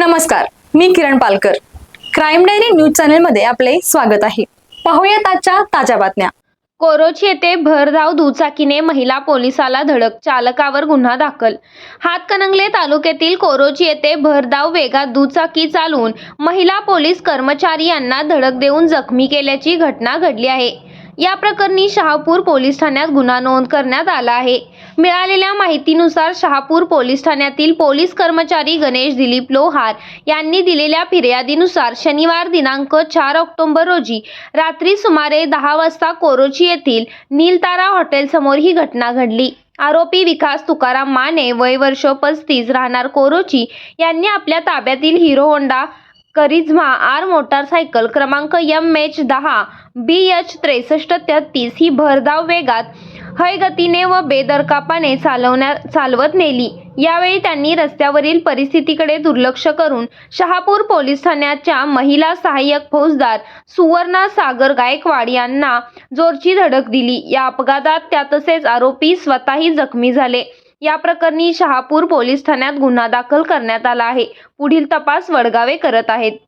नमस्कार मी Kiran Palkar. Crime diary news चॅनलमध्ये आपले स्वागत आहे. पाहूयात आजच्या ताज्या बातम्या. कोरोची येथे भरधाव दुचाकीने महिला पोलिसाला धडक चालकावर गुन्हा दाखल. हातकणंगले तालुक्यातील कोरोची येथे भरधाव वेगात दुचाकी चालवून महिला पोलीस कर्मचारी यांना धडक देऊन जखमी केल्याची घटना घडली आहे. या प्रकरणी शहापूर पोलीस ठाण्यात गुन्हा नोंद करण्यात आला आहे. मिळालेल्या माहितीनुसार शहापूर पोलीस ठाण्यातील पोलीस कर्मचारी गणेश दिलीप लोहार यांनी दिलेल्या फिर्यादीनुसार शनिवार दिनांक चार ऑक्टोबर रोजी रात्री सुमारे दहा वाजता कोरोची येथील नीलतारा हॉटेलसमोर ही घटना घडली. आरोपी विकास तुकाराम माने वय वर्ष पस्तीस राहणार कोरोची यांनी आपल्या ताब्यातील Hero Honda Karizma R motorcycle क्रमांक एम एच दहा बी एच त्रेसष्ट तेहतीस ही भरधाव वेगात हयगतीने व बेदरकापाने चालवण्या चालवत नेली. यावेळी त्यांनी रस्त्यावरील परिस्थितीकडे दुर्लक्ष करून शहापूर पोलीस ठाण्याच्या महिला सहाय्यक फौजदार सुवर्णा सागर गायकवाड यांना जोरची धडक दिली. या अपघातात त्या तसेच आरोपी स्वतःही जखमी झाले. या प्रकरणी शहापूर पोलीस ठाण्यात गुन्हा दाखल करण्यात आला आहे. पुढील तपास वडगावे करत आहेत.